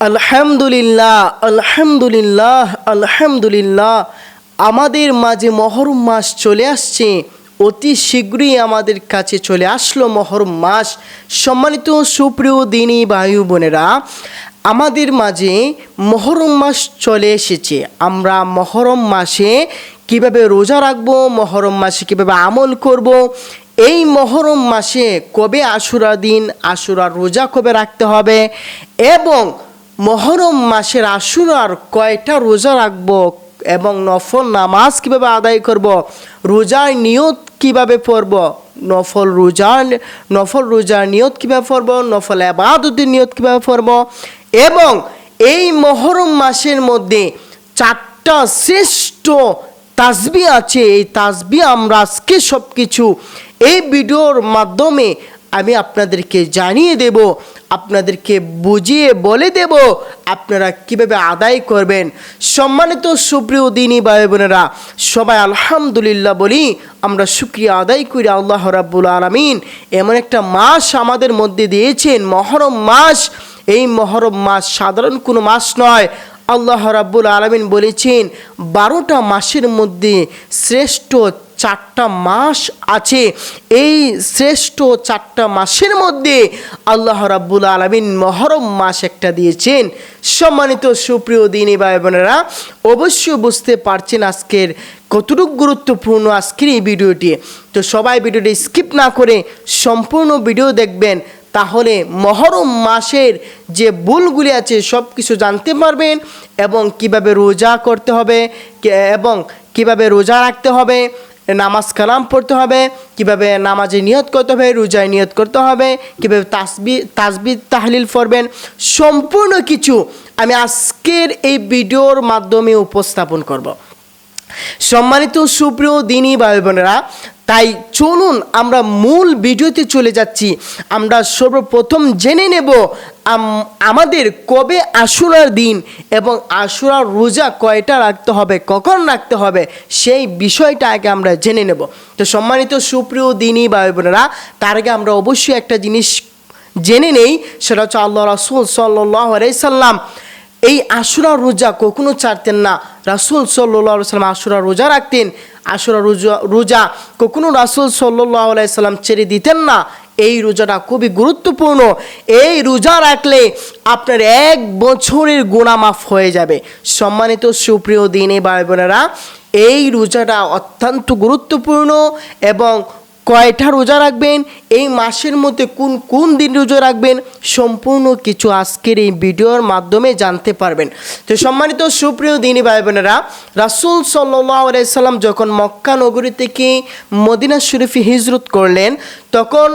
আলহামদুলিল্লাহ আলহামদুলিল্লাহ আলহামদুলিল্লাহ। আমাদের মাঝে মহরম মাস চলে আসছে, অতি শীঘ্রই আমাদের কাছে চলে আসলো মহরম মাস। সম্মানিত সুপ্রিয় দিনী বায়ু বোনেরা, আমাদের মাঝে মহরম মাস চলে এসেছে। আমরা মহরম মাসে কীভাবে রোজা রাখব, মহরম মাসে কীভাবে আমল করব, এই মহরম মাসে কবে আশুরা দিন আশুরা রোজা কবে রাখতে হবে, এবং মহরম মাসের আশুরার কয়টা রোজা রাখব এবং নফল নামাজ কীভাবে আদায় করব? রোজার নিয়ত কীভাবে পড়ব? নফল রোজার নফল রোজার নিয়ত কীভাবে পড়ব? নফল আবাদতের নিয়ত কীভাবে পড়ব? এবং এই মহরম মাসের মধ্যে চারটা শ্রেষ্ঠ তাসবি আছে। এই তাসবি আমরা আজকে সব কিছু এই ভিডিওর মাধ্যমে আমি আপনাদেরকে জানিয়ে দেব, আপনাদেরকে বুঝিয়ে বলে দেব আপনারা কীভাবে আদায় করবেন। সম্মানিত সুপ্রিয় দিনী ভাই বোনেরা সবাই আলহামদুলিল্লাহ বলি, আমরা শুক্রিয়া আদায় করি আল্লাহ রাব্বুল আলমিন। এমন একটা মাস আমাদের মধ্যে দিয়েছেন, মহরম মাস। এই মহরম মাস সাধারণ কোনো মাস নয়। আল্লাহ রাব্বুল আলমিন বলেছেন, বারোটা মাসের মধ্যে শ্রেষ্ঠ চারটা মাস আছে। এই শ্রেষ্ঠ চারটা মাসের মধ্যে আল্লাহ রাব্বুল আলমিন মহরম মাস একটা দিয়েছেন। সম্মানিত সুপ্রিয় দিনী ভাই বোনেরা, অবশ্যই বুঝতে পারছেন আজকের কতটুকু গুরুত্বপূর্ণ আজকের এই ভিডিওটি। তো সবাই ভিডিওটি স্কিপ না করে সম্পূর্ণ ভিডিও দেখবেন, তাহলে মহরম মাসের যে ভুলগুলি আছে সব কিছু জানতে পারবেন এবং কীভাবে রোজা করতে হবে এবং কীভাবে রোজা রাখতে হবে নামাজ কালাম পড়তে হবে, কীভাবে নামাজে নিয়ত করতে হবে, রোজায় নিয়ত করতে হবে, কীভাবে তাসবি তাসবি তাহলিল পড়বেন, সম্পূর্ণ কিছু আমি আজকের এই ভিডিওর মাধ্যমে উপস্থাপন করব। সম্মানিত সুপ্রিয় দিনী ভাই বোনেরা তাই চলুন আমরা মূল ভিডিওতে চলে যাচ্ছি। আমরা সর্বপ্রথম জেনে নেব আমাদের কবে আশুরার দিন এবং আশুরার রোজা কয়টা রাখতে হবে, কখন রাখতে হবে, সেই বিষয়টা আগে আমরা জেনে নেব। তো সম্মানিত সুপ্রিয় দিনী ভাই বোনেরা তার আগে আমরা অবশ্যই একটা জিনিস জেনে নেই, সেটা হচ্ছে আল্লাহ রাসুল সাল্লাহ সাল্লাম এই আশুরা রোজা কখনো ছাড়তেন না। রাসুল সাল্লাহ সাল্লাম আশুরা রোজা রাখতেন। আশুরা রোজা রোজা কখনো রাসুল সাল্লাহ সাল্লাম ছেড়ে দিতেন না। এই রোজাটা খুবই গুরুত্বপূর্ণ। এই রোজা রাখলে আপনার এক বছরের গুণা মাফ হয়ে যাবে। সম্মানিত সুপ্রিয় দিনে ভাই বোনেরা, এই রোজাটা অত্যন্ত গুরুত্বপূর্ণ এবং কয়টা রোজা রাখবেন? এই মাসের মধ্যে কোন কোন দিন রোজা রাখবেন? সম্পূর্ণ কিছু আজকের এই ভিডিওর মাধ্যমে জানতে পারবেন। তো সম্মানিত সুপ্রিয় দিনী ভাই বোনেরা রাসুল সাল্লাম যখন মক্কা নগরী থেকে মদিনা শরীফে হিজরত করলেন, তখন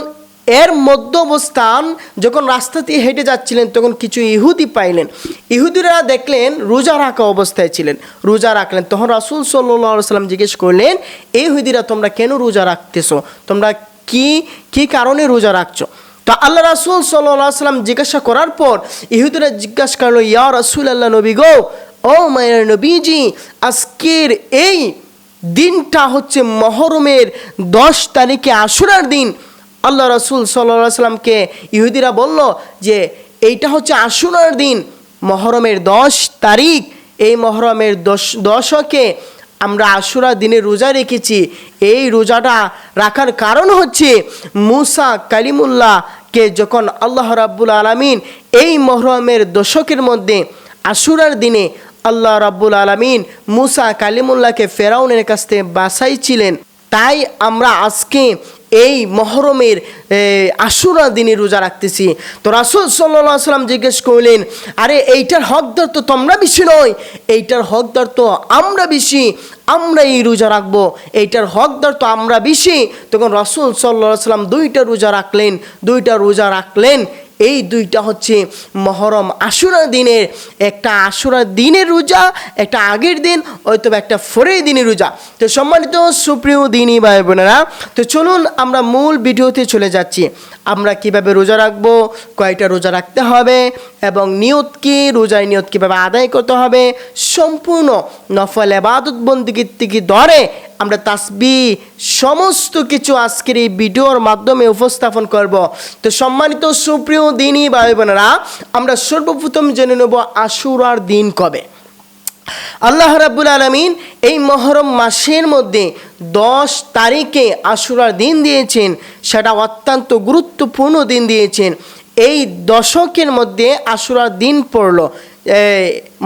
এর মধ্য অবস্থান যখন রাস্তা দিয়ে হেঁটে যাচ্ছিলেন, তখন কিছু ইহুদি পাইলেন। ইহুদিরা দেখলেন রোজা রাখা অবস্থায় ছিলেন। রোজা রাখলেন। তখন রাসুল সাল্লাম জিজ্ঞেস করলেন এই ইহুদিরা, তোমরা কেন রোজা রাখতেছো? তোমরা কি কি কারণে রোজা রাখছো? তো আল্লাহ রাসুল সাল্লাম জিজ্ঞাসা করার পর ইহুদিরা জিজ্ঞাসা করল, ইয়া রাসুল আল্লাহ নবী গো, ও মায়ের নবীজি, আজকের এই দিনটা হচ্ছে মহরমের দশ তারিখে আশুরার দিন। আল্লাহ রসুল সাল্লা সাল্লামকে ইহুদিরা বলল যে, এইটা হচ্ছে আশুরার দিন, মহরমের দশ তারিখ। এই মহরমের দশ, দশকে আমরা আশুরা দিনে রোজা রেখেছি। এই রোজাটা রাখার কারণ হচ্ছে মুসা কালিমুল্লাহকে যখন আল্লাহ রাব্বুল আলমিন এই মহরমের দশকের মধ্যে আশুরার দিনে আল্লাহ রাব্বুল আলমিন মুসা কালিমুল্লাহকে ফেরাউনের কাছ থেকে বাসাইছিলেন তাই আমরা আজকে এই মহরমের আশুরা দিনে রোজা রাখতেছি। তো রাসুল সাল্লাহ সাল্লাম জিজ্ঞেস করলেন, আরে, এইটার হকদার তো তোমরা বেশি নয়। এইটার হকদার তো আমরা বেশি আমরা এই রোজা রাখব। এইটার হকদার তো আমরা বেশি। তখন রসুল সাল্লাহ সাল্লাম দুইটা রোজা রাখলেন, দুইটা রোজা রাখলেন। এই দুইটা হচ্ছে মহরম আশুরা দিনের, একটা আশুরা দিনের রোজা, একটা আগের দিন, অথবা একটা ফোরের দিনের রোজা। তো সম্মানিত সুপ্রিয় দিনই ভাই বোনেরা, তো চলুন আমরা মূল ভিডিওতে চলে যাচ্ছি। আমরা কীভাবে রোজা রাখব, কয়টা রোজা রাখতে হবে এবং নিয়ত কি, রোজায় নিয়ত কীভাবে আদায় করতে হবে, সম্পূর্ণ নফল এবাদত বন্দিগির থেকে ধরে, আমরা তাসবি সমস্ত কিছু আজকের এই ভিডিওর মাধ্যমে উপস্থাপন করব। তো সম্মানিত সুপ্রিয় দিনই ভাই বোনেরা, আমরা সর্বপ্রথম জেনে নেব আশুরার দিন কবে। আল্লাহ রাব্বুল আলমিন এই মহরম মাসের মধ্যে দশ তারিখে আশুরার দিন দিয়েছেন, সেটা অত্যন্ত গুরুত্বপূর্ণ দিন দিয়েছেন। এই দশকের মধ্যে আশুরার দিন পড়ল।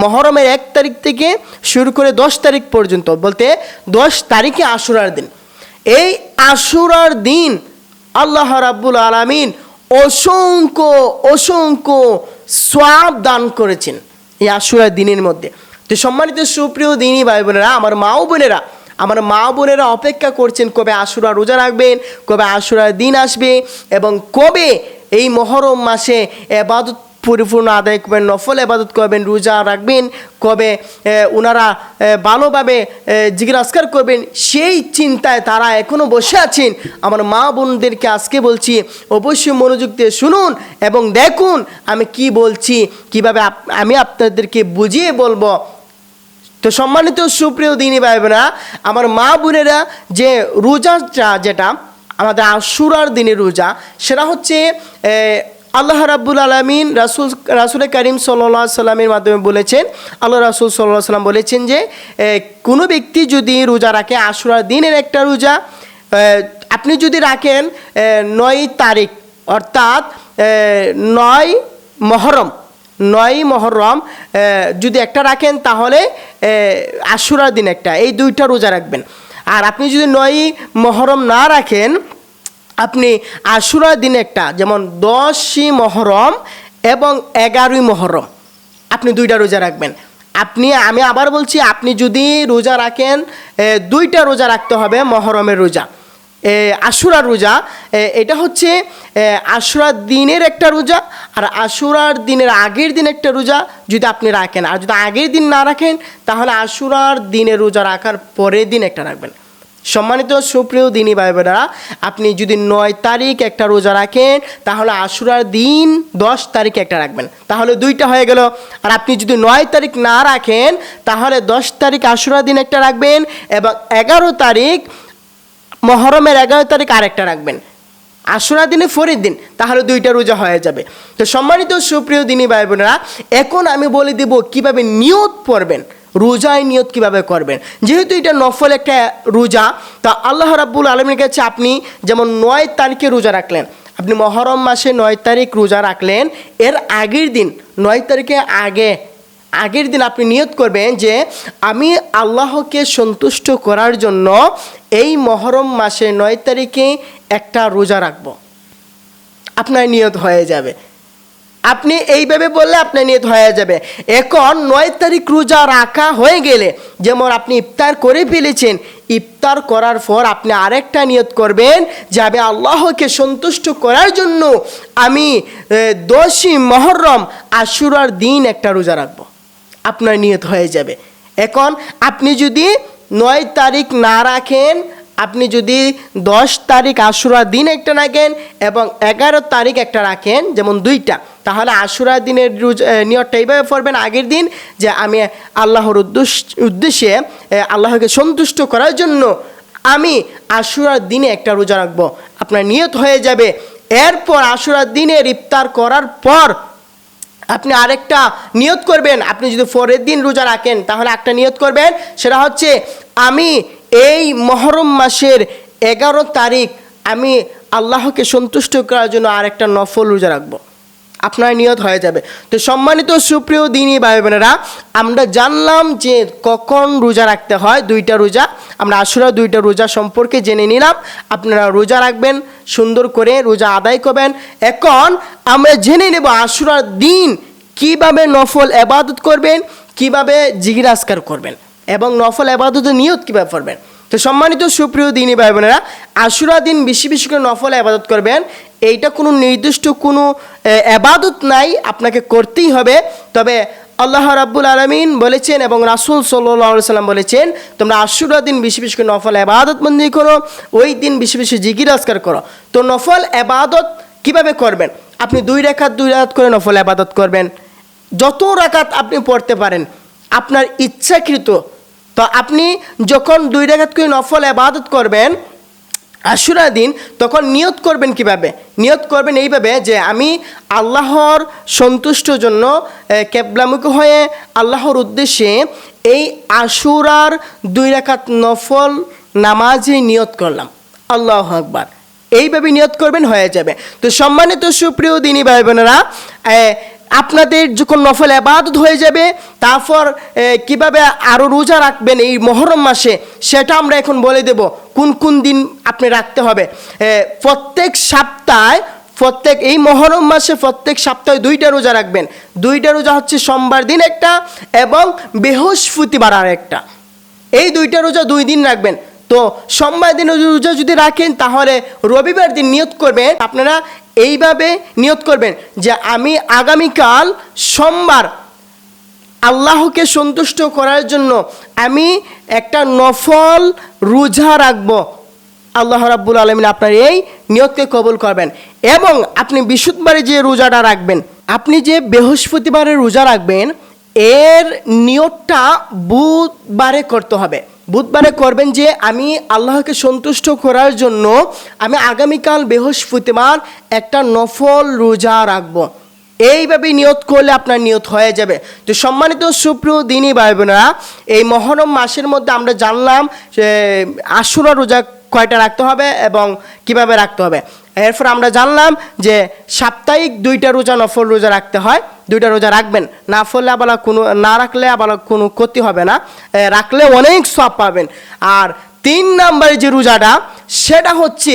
মহরমের এক তারিখ থেকে শুরু করে দশ তারিখ পর্যন্ত, বলতে দশ তারিখে আশুরার দিন। এই আশুরার দিন আল্লাহ রাব্বুল আলমিন অসংখ্য অসংখ্য সোয়াব দান করেছেন এই আশুরার দিনের মধ্যে। তো সম্মানিত সুপ্রিয় দিনই ভাই বোনেরা, আমার মাও বোনেরা, আমার মা বোনেরা অপেক্ষা করছেন কবে আশুরা রোজা রাখবেন, কবে আশুরার দিন আসবে এবং কবে এই মহরম মাসে এবাদত পরিপূর্ণ আদায় করবেন, নফল এবাদত করবেন, রোজা রাখবেন, কবে ওনারা ভালোভাবে জিজ্ঞাসকার করবেন, সেই চিন্তায় তারা এখনও বসে আছেন। আমার মা বোনদেরকে আজকে বলছি, অবশ্যই মনোযোগ দিয়ে শুনুন এবং দেখুন আমি কি বলছি, কীভাবে আমি আপনাদেরকে বুঝিয়ে বলব। তো সম্মানিত সুপ্রিয় দিনী ভাই বোনেরা আমার মা বোনেরা যে রোজাটা যেটা, আমাদের আশুরার দিনের রোজা, সেটা হচ্ছে আল্লাহ রাব্বুল আলমিন রাসুল রাসুল করিম সাল্লাহ সাল্লামের মাধ্যমে বলেছেন, আল্লাহ রাসুল সাল্লাহ সাল্লাম বলেছেন যে কোনো ব্যক্তি যদি রোজা রাখে, আশুরার দিনের একটা রোজা আপনি যদি রাখেন নয় তারিখ, অর্থাৎ নয় মহরম নয় মহরম যদি একটা রাখেন তাহলে আশুরার দিন একটা এই দুইটা রোজা রাখবেন। আর আপনি যদি নয় মহরম না রাখেন আপনি আশুরার দিন একটা যেমন দশই মহরম এবং এগারোই মহরম আপনি দুইটা রোজা রাখবেন। আপনি আমি আবার বলছি আপনি যদি রোজা রাখেন দুইটা রোজা রাখতে হবে মহরমের রোজা। এ, আশুরার রোজা এটা হচ্ছে আশুরার দিনের একটা রোজা আর আশুরার দিনের আগের দিন একটা রোজা যদি আপনি রাখেন। আর যদি আগের দিন না রাখেন, তাহলে আশুরার দিনে রোজা রাখার পরের দিন একটা রাখবেন। সম্মানিত সুপ্রিয় দিনী ভাই বোনেরা আপনি যদি নয় তারিখ একটা রোজা রাখেন, তাহলে আশুরার দিন দশ তারিখ একটা রাখবেন। তাহলে দুইটা হয়ে গেল। আর আপনি যদি নয় তারিখ না রাখেন, তাহলে দশ তারিখ আশুরার দিন একটা রাখবেন এবং এগারো তারিখ মহরমের এগারো তারিখ আরেকটা রাখবেন। আশুরা দিনে ফরিদ দিন, তাহলে দুইটা রোজা হয়ে যাবে। তো সম্মানিত সুপ্রিয় দিনী ভাই বোনেরা এখন আমি বলে দেব কীভাবে নিয়ত পড়বেন রোজায় নিয়ত কীভাবে করবেন। যেহেতু এটা নফল একটা রোজা, তা আল্লাহ রাব্বুল আলমীর কাছে আপনি যেমন নয় তারিখে রোজা রাখলেন, আপনি মহরম মাসে নয় তারিখ রোজা রাখলেন, এর আগের দিন, নয় তারিখে আগে আগের দিন আপনি নিয়ত করবেন যে আমি আল্লাহকে সন্তুষ্ট করার জন্য এই মহরম মাসে নয় তারিখে একটা রোজা রাখব। আপনার নিয়ত হয়ে যাবে। আপনি এইভাবে বললে আপনার নিয়ত হয়ে যাবে। এখন নয় তারিখ রোজা রাখা হয়ে গেলে যেমন আপনি ইফতার করে ফেলেছেন, ইফতার করার পর আপনি আরেকটা নিয়ত করবেন যে আমি আল্লাহকে সন্তুষ্ট করার জন্য আমি দশই মহরম আশুরার দিন একটা রোজা রাখব। আপনার নিয়ত হয়ে যাবে। এখন আপনি যদি নয় তারিখ না রাখেন, আপনি যদি দশ তারিখ আশুরা দিন একটা রাখেন এবং এগারো তারিখ একটা রাখেন, যেমন দুইটা, তাহলে আশুরা দিনের রোজ নিয়তটা এইভাবে পড়বেন আগের দিন যে আমি আল্লাহর উদ্দেশ্য, উদ্দেশ্যে আল্লাহকে সন্তুষ্ট করার জন্য আমি আশুরার দিনে একটা রোজা রাখব। আপনার নিয়ত হয়ে যাবে। এরপর আশুরার দিনে ইফতার করার পর আপনি আরেকটা নিয়ত করবেন। আপনি যদি পরের দিন রোজা রাখেন, তাহলে একটা নিয়ত করবেন, সেটা হচ্ছে আমি এই মহরম মাসের এগারো তারিখ আমি আল্লাহকে সন্তুষ্ট করার জন্য আরেকটা নফল রোজা রাখব। আপনার নিয়ত হয়ে যাবে। তো সম্মানিত সুপ্রিয় দিনী ভাই বোনেরা আমরা জানলাম যে কখন রোজা রাখতে হয়, দুইটা রোজা। আমরা আসলে দুইটা রোজা সম্পর্কে জেনে নিলাম। আপনারা রোজা রাখবেন, সুন্দর করে রোজা আদায় করবেন। এখন আমরা জেনে নেব আশুরার দিন কীভাবে নফল এবাদত করবেন, কীভাবে জিগিরাজকার করবেন এবং নফল এবাদতের নিয়ত কীভাবে করবেন। তো সম্মানিত সুপ্রিয় দিনী ভাই বোনেরা আশুরা দিন বেশি বেশি করে নফল আবাদত করবেন। এইটা কোনো নির্দিষ্ট কোনো আবাদত নাই, আপনাকে করতেই হবে। তবে আল্লাহ রাব্বুল আলমিন বলেছেন এবং রাসুল সাল্লাহ সাল্লাম বলেছেন, তোমরা আশুরা দিন বেশি বেশি করে নফল আবাদত বন্দি করো, ওই দিন বেশি বেশি জিগির আজকার করো। তো নফল আবাদত কীভাবে করবেন? আপনি দুই রেখাত দুই রাত করে নফল আবাদত করবেন। যত রাকাত আপনি পড়তে পারেন, আপনার ইচ্ছাকৃত তো আপনি যখন দুই রেখাত করে নফল আবাদত করবেন আশুরা দিন, তখন নিয়ত করবেন কীভাবে? নিয়ত করবেন এইভাবে যে আমি আল্লাহর সন্তুষ্ট জন্য কেবলামুখী হয়ে আল্লাহর উদ্দেশ্যে এই আশুরার দুই রেখাত নফল নামাজে নিয়ত করলাম। আল্লাহ আকবার। এইভাবে নিয়ত করবেন হয়ে যাবে। তো সম্মানিত সুপ্রিয় দিনী ভাই বোনেরা আপনাদের যখন নফল আবাদত হয়ে যাবে, তারপর কীভাবে আরও রোজা রাখবেন এই মহরম মাসে, সেটা আমরা এখন বলে দেব। কোন কোন দিন আপনি রাখতে হবে? প্রত্যেক সপ্তাহে, প্রত্যেক, এই মহরম মাসে প্রত্যেক সপ্তাহে দুইটা রোজা রাখবেন। দুইটা রোজা হচ্ছে সোমবার দিন একটা এবং বৃহস্পতিবার আর একটা। এই দুইটা রোজা দুই দিন রাখবেন। তো সোমবার দিন রোজা যদি রাখেন, তাহলে রবিবার দিন নিয়ত করবেন। আপনারা এইভাবে নিয়ত করবেন যে আমি আগামীকাল সোমবার আল্লাহকে সন্তুষ্ট করার জন্য আমি একটা নফল রোজা রাখব। আল্লাহ রাব্বুল আলমিন আপনার এই নিয়তকে কবুল করবেন এবং আপনি বিশুদ্ধবারে যে রোজাটা রাখবেন, আপনি যে বৃহস্পতিবারে রোজা রাখবেন, এর নিয়তটা বুধবারে করতে হবে। বুধবারে করবেন যে আমি আল্লাহকে সন্তুষ্ট করার জন্য আমি আগামীকাল বৃহস্পতিবার একটা নফল রোজা রাখব। এইভাবে নিয়ত করলে আপনার নিয়ত হয়ে যাবে। তো সম্মানিত সুপ্রিয় দিনই ভাই এই মহরম মাসের মধ্যে আমরা জানলাম যে আশুরা রোজা কয়টা রাখতে হবে এবং কীভাবে রাখতে হবে। এরপর আমরা জানলাম যে সাপ্তাহিক দুইটা রোজা নফল রোজা রাখতে হয়। দুইটা রোজা রাখবেন। না ফলে আবার কোনো, না রাখলে আবার কোনো ক্ষতি হবে না। রাখলে অনেক সব পাবেন। আর তিন নম্বরে যে রোজাটা, সেটা হচ্ছে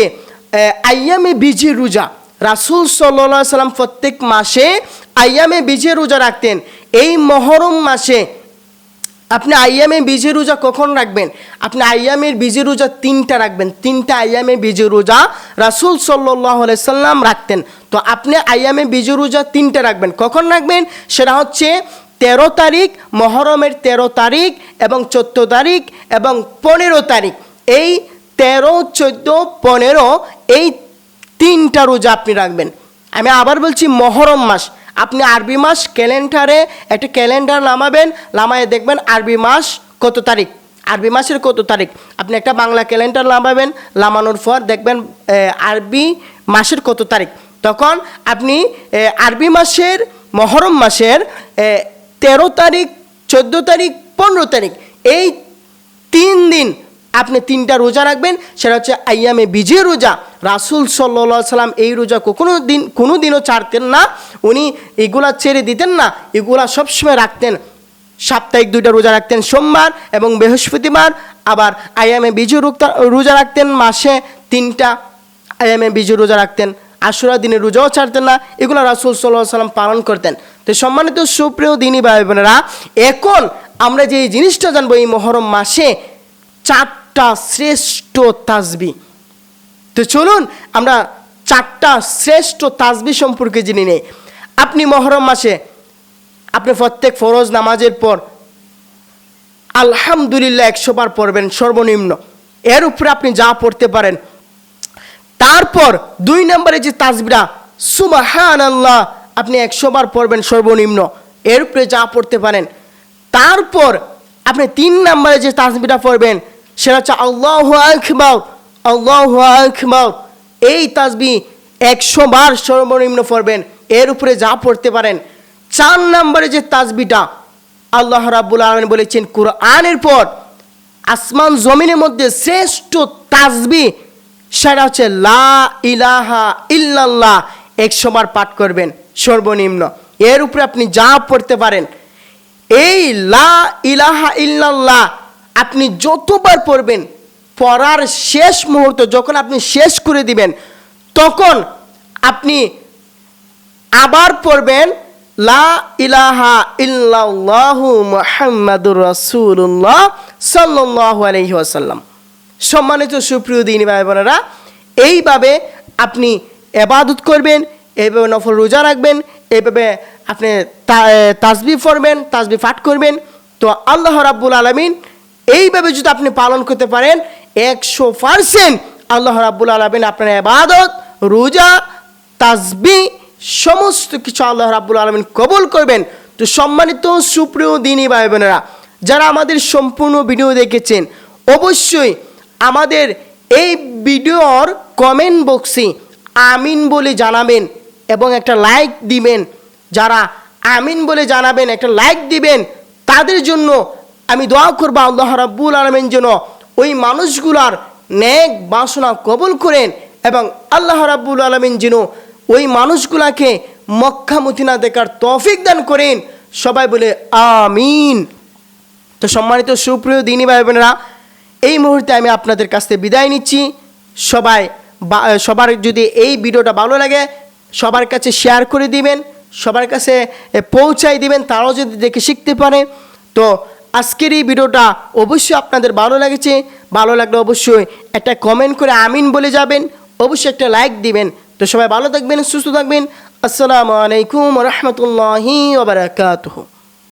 আইয়ামে বিজি রোজা। রাসুল সাল্লা সাল্লাম প্রত্যেক মাসে আইয়ামে বীজে রোজা রাখতেন। এই মহরম মাসে আপনি আইয়ামে বীজের রোজা কখন রাখবেন? আপনি আইয়ামের বীজের রোজা তিনটা রাখবেন। তিনটা আইয়ামে বীজের রোজা রাসুল সাল্লাহ সাল্লাম রাখতেন। তো আপনি আইয়ামে বিজু রোজা তিনটা রাখবেন। কখন রাখবেন? সেটা হচ্ছে তেরো তারিখ, মহরমের তেরো তারিখ এবং চোদ্দ তারিখ এবং পনেরো তারিখ। এই তেরো, চোদ্দ, পনেরো এই তিনটা রোজা আপনি রাখবেন। আমি আবার বলছি মহরম মাস। আপনি আরবি মাস ক্যালেন্ডারে একটা ক্যালেন্ডার নামাবেন, নামায় দেখবেন আরবি মাস কত তারিখ। আরবি মাসের কত তারিখ। আপনি একটা বাংলা ক্যালেন্ডার নামাবেন, নামানোর পর দেখবেন আরবি মাসের কত তারিখ। তখন আপনি আরবি মাসের, মহরম মাসের তেরো তারিখ, চোদ্দ তারিখ, পনেরো তারিখ, এই তিন দিন আপনি তিনটা রোজা রাখবেন। সেটা হচ্ছে আইয়ামে বিজয় রোজা। রাসুল সাল্লা সাল্লাম এই রোজা কখনো দিন, কোনো দিনও ছাড়তেন না। উনি এগুলা ছেড়ে দিতেন না, এগুলা সবসময় রাখতেন। সাপ্তাহিক দুইটা রোজা রাখতেন, সোমবার এবং বৃহস্পতিবার। আবার আইয়ামে রোগতা- রোজা রাখতেন মাসে তিনটা, আইয়ামে বিজয় রোজা রাখতেন। আশুরা দিনে রোজাও ছাড়তেন না, এগুলো রাসুল সাল্লাহ সাল্লাম পালন করতেন। তো সম্মানিত সুপ্রিয় দিনী ভাই বোনেরা এখন আমরা যে জিনিসটা জানব এই মহরম মাসে, চারটা শ্রেষ্ঠ তাজবি তো চলুন আমরা চারটা শ্রেষ্ঠ তাজবি সম্পর্কে জেনে নেই। আপনি মহরম মাসে, আপনি প্রত্যেক ফরজ নামাজের পর আলহামদুলিল্লাহ একশো বার পড়বেন সর্বনিম্ন। এর উপরে আপনি যা পড়তে পারেন তারপর দুই নম্বরে যে তাজবিরা সুবাহান আল্লাহ আপনি একশো বার পড়বেন সর্বনিম্ন। এর উপরে যা পড়তে পারেন। তারপর আপনি তিন নম্বরে যে তাজবিরা পড়বেন, সেটা হচ্ছে আল্লাহ আকবর আল্লাহ আকবর। এই তাজবি একশো বার সর্বনিম্ন পড়বেন। এর উপরে যা পড়তে পারেন। চার নম্বরে যে তাজবিটা আল্লাহ রাব্বুল আলমিন বলেছেন, কোরআনের পর আসমান জমিনের মধ্যে শ্রেষ্ঠ তাজবি সেটা হচ্ছে লা ইলাহা ইল্লাল্লাহ। বার পাঠ করবেন, সর্বনিম্ন। এর উপরে আপনি যা পড়তে পারেন, এই লা ইলাহা ইল্লাল্লাহ আপনি যতবার পড়বেন, পড়ার শেষ মুহূর্ত যখন আপনি শেষ করে দিবেন, তখন আপনি আবার পড়বেন, লা ইলাহা ইল্লাল্লাহু মুহাম্মাদুর রাসূলুল্লাহ সাল্লাল্লাহু আলাইহি ওয়াসাল্লাম। সম্মানিত সুপ্রিয় দিনী ভাই বোনেরা, এইভাবে আপনি এবাদত করবেন, এইভাবে নফল রোজা রাখবেন, এইভাবে আপনি তা- তাসবি পড়বেন তাসবি পাঠ করবেন, তো আল্লাহ রাব্বুল আলমিন এইভাবে যদি আপনি পালন করতে পারেন, একশো পারসেন্ট আল্লাহ রাব্বুল আলমিন আপনার এবাদত, রোজা তাসবি সমস্ত কিছু আল্লাহ রাব্বুল আলমিন কবুল করবেন। তো সম্মানিত সুপ্রিয় দিনী ভাই বোনেরা, যারা আমাদের সম্পূর্ণ ভিডিও দেখেছেন, অবশ্যই আমাদের এই ভিডিওর কমেন্ট বক্সে আমিন বলে জানাবেন এবং একটা লাইক দিবেন। যারা আমিন বলে জানাবেন, একটা লাইক দিবেন, তাদের জন্য আমি দোয়া করব আল্লাহ রাব্বুল আলমেন যেন ওই মানুষগুলার ন্যাক বাসনা কবুল করেন এবং আল্লাহ রাব্বুল আলমিন যেন ওই মানুষগুলাকে মক্কা মদিনা দেখার তৌফিক দান করেন। সবাই বলে, আমিন। তো সম্মানিত সুপ্রিয় দিনী ভাই বোনেরা এই মুহূর্তে আমি আপনাদের কাছ থেকে বিদায় নিচ্ছি। সবাই সবার যদি এই ভিডিওটা ভালো লাগে, সবার কাছে শেয়ার করে দিবেন, সবার কাছে পৌঁছাই দিবেন, তারাও যদি দেখে শিখতে পারে। তো আজকের এই ভিডিওটা অবশ্যই আপনাদের ভালো লেগেছে। ভালো লাগলে অবশ্যই একটা কমেন্ট করে আমিন বলে যাবেন, অবশ্যই একটা লাইক দিবেন। তো সবাই ভালো থাকবেন, সুস্থ থাকবেন। আসসালামু আলাইকুম রহমতুল্লাহি ওবরাকাতুহু